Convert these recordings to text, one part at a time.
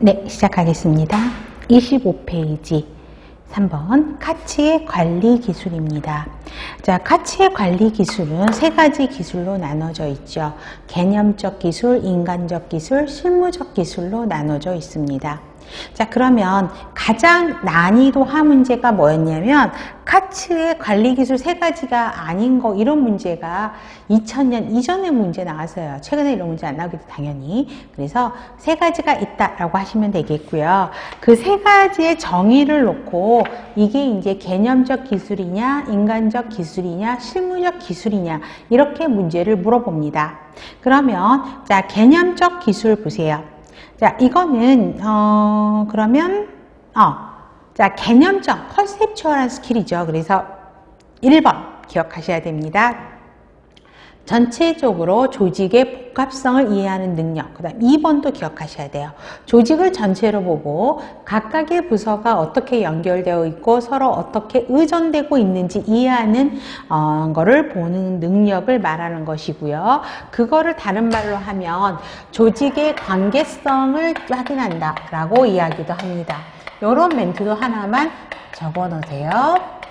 네, 시작하겠습니다. 25페이지 3번 카치의 관리 기술입니다. 자, 카치의 관리 기술은 세 가지 기술로 나눠져 있죠. 개념적 기술, 인간적 기술, 실무적 기술로 나눠져 있습니다. 자, 그러면 가장 난이도하 문제가 뭐였냐면 카츠의 관리 기술 세 가지가 아닌 거 이런 문제가 2000년 이전에 문제 나왔어요. 최근에 이런 문제 안 나오겠죠, 당연히. 그래서 세 가지가 있다 라고 하시면 되겠고요. 그 세 가지의 정의를 놓고 이게 이제 개념적 기술이냐, 인간적 기술이냐, 실무적 기술이냐 이렇게 문제를 물어봅니다. 그러면 자, 개념적 기술 보세요. 자, 이거는 어, 그러면 어, 자, 개념적 컨셉추얼한 스킬이죠. 그래서 1번 기억하셔야 됩니다. 전체적으로 조직의 복합성을 이해하는 능력. 그 다음 2번도 기억하셔야 돼요. 조직을 전체로 보고 각각의 부서가 어떻게 연결되어 있고 서로 어떻게 의존되고 있는지 이해하는 어, 거를 보는 능력을 말하는 것이고요. 그거를 다른 말로 하면 조직의 관계성을 확인한다 라고 이야기도 합니다. 이런 멘트도 하나만 적어 놓으세요.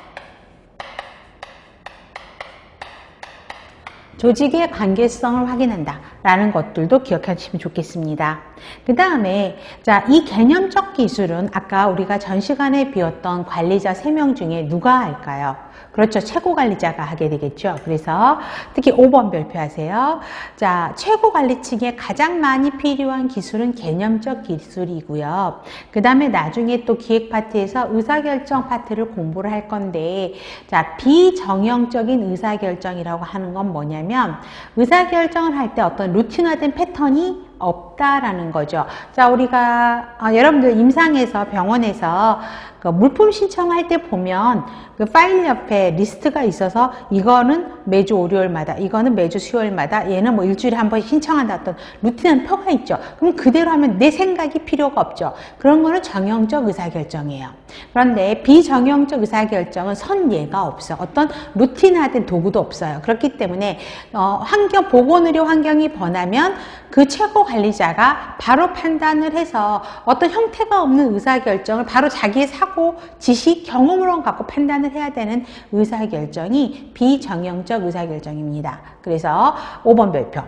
조직의 관계성을 확인한다. 라는 것들도 기억하시면 좋겠습니다. 그 다음에, 자, 이 개념적 기술은 아까 우리가 전 시간에 비웠던 관리자 3명 중에 누가 할까요? 그렇죠. 최고 관리자가 하게 되겠죠. 그래서 특히 5번 별표하세요. 자, 최고 관리층에 가장 많이 필요한 기술은 개념적 기술이고요. 그 다음에 나중에 또 기획 파트에서 의사결정 파트를 공부를 할 건데, 자, 비정형적인 의사결정이라고 하는 건 뭐냐면, 의사결정을 할 때 어떤 루틴화된 패턴이 없 다라는 거죠. 자, 우리가 어, 여러분들 임상에서 병원에서 그 물품 신청할 때 보면 그 파일 옆에 리스트가 있어서 이거는 매주 월요일마다, 이거는 매주 수요일마다, 얘는 뭐 일주일에 한 번 신청한다 어떤 루틴한 표가 있죠. 그럼 그대로 하면 내 생각이 필요가 없죠. 그런 거는 정형적 의사결정이에요. 그런데 비정형적 의사결정은 선예가 없어. 어떤 루틴화된 도구도 없어요. 그렇기 때문에 어, 환경 보건의료 환경이 번하면 그 최고 관리자 가 바로 판단을 해서 어떤 형태가 없는 의사결정을 바로 자기의 사고, 지식, 경험으로 갖고 판단을 해야 되는 의사결정이 비정형적 의사결정입니다. 그래서 5번 별표.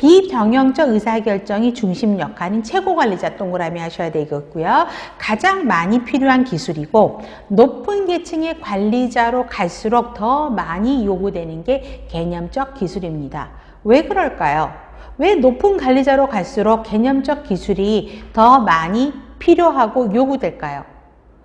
비병형적 의사결정이 중심 역할인 최고관리자 동그라미 하셔야 되겠고요. 가장 많이 필요한 기술이고 높은 계층의 관리자로 갈수록 더 많이 요구되는 게 개념적 기술입니다. 왜 그럴까요? 왜 높은 관리자로 갈수록 개념적 기술이 더 많이 필요하고 요구될까요?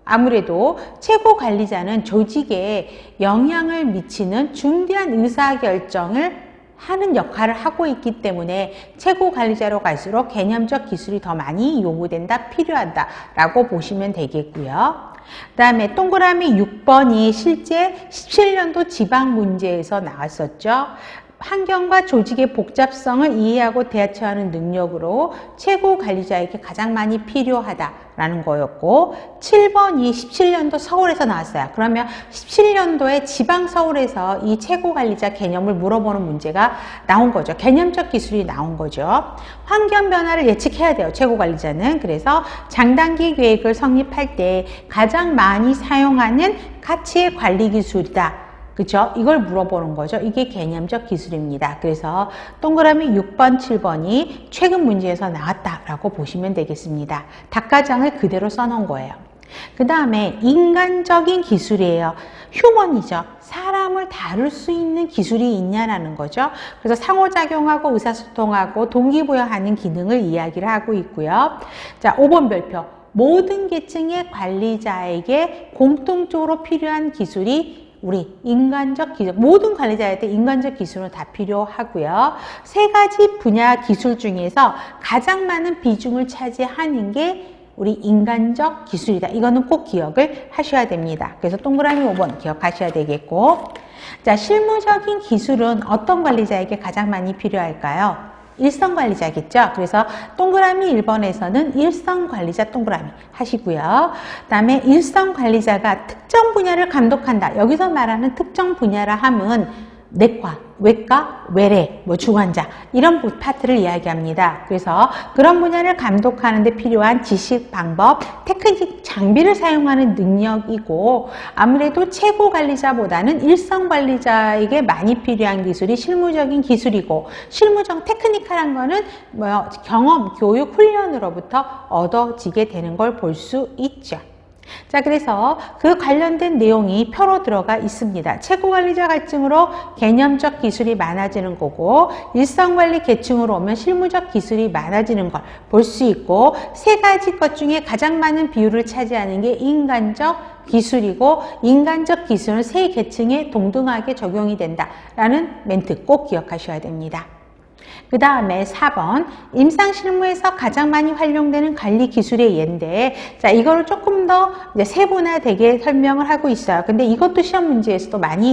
아무래도 최고 관리자는 조직에 영향을 미치는 중대한 의사결정을 하는 역할을 하고 있기 때문에 최고 관리자로 갈수록 개념적 기술이 더 많이 요구된다, 필요하다 라고 보시면 되겠고요. 그 다음에 동그라미 6번이 실제 17년도 지방 문제에서 나왔었죠. 환경과 조직의 복잡성을 이해하고 대처하는 능력으로 최고 관리자에게 가장 많이 필요하다라는 거였고 7번이 17년도 서울에서 나왔어요. 그러면 17년도에 지방 서울에서 이 최고 관리자 개념을 물어보는 문제가 나온 거죠. 개념적 기술이 나온 거죠. 환경 변화를 예측해야 돼요. 최고 관리자는. 그래서 장단기 계획을 성립할 때 가장 많이 사용하는 가치의 관리 기술이다. 그죠? 이걸 물어보는 거죠. 이게 개념적 기술입니다. 그래서 동그라미 6번, 7번이 최근 문제에서 나왔다라고 보시면 되겠습니다. 닭가장을 그대로 써놓은 거예요. 그 다음에 인간적인 기술이에요. 휴먼이죠. 사람을 다룰 수 있는 기술이 있냐라는 거죠. 그래서 상호작용하고 의사소통하고 동기부여하는 기능을 이야기를 하고 있고요. 자, 5번 별표. 모든 계층의 관리자에게 공통적으로 필요한 기술이 우리 인간적 기술, 모든 관리자한테 인간적 기술은 다 필요하고요. 세 가지 분야 기술 중에서 가장 많은 비중을 차지하는 게 우리 인간적 기술이다. 이거는 꼭 기억을 하셔야 됩니다. 그래서 동그라미 5번 기억하셔야 되겠고. 자, 실무적인 기술은 어떤 관리자에게 가장 많이 필요할까요? 일성관리자겠죠. 그래서 동그라미 1번에서는 일성관리자 동그라미 하시고요. 그 다음에 일성관리자가 특정 분야를 감독한다. 여기서 말하는 특정 분야라 함은 내과, 외과, 외래, 뭐 중환자 이런 부- 파트를 이야기합니다. 그래서 그런 분야를 감독하는 데 필요한 지식, 방법, 테크닉, 장비를 사용하는 능력이고 아무래도 최고 관리자보다는 일선 관리자에게 많이 필요한 기술이 실무적인 기술이고 실무적 테크니컬한 거는 뭐 경험, 교육, 훈련으로부터 얻어지게 되는 걸 볼 수 있죠. 자, 그래서 그 관련된 내용이 표로 들어가 있습니다. 최고관리자 갈증으로 개념적 기술이 많아지는 거고, 일성관리 계층으로 오면 실무적 기술이 많아지는 걸 볼 수 있고, 세 가지 것 중에 가장 많은 비율을 차지하는 게 인간적 기술이고, 인간적 기술은 세 계층에 동등하게 적용이 된다라는 멘트 꼭 기억하셔야 됩니다. 그 다음에 4번 임상실무에서 가장 많이 활용되는 관리 기술의 예인데 자 이거를 조금 더 세분화되게 설명을 하고 있어요. 근데 이것도 시험 문제에서도 많이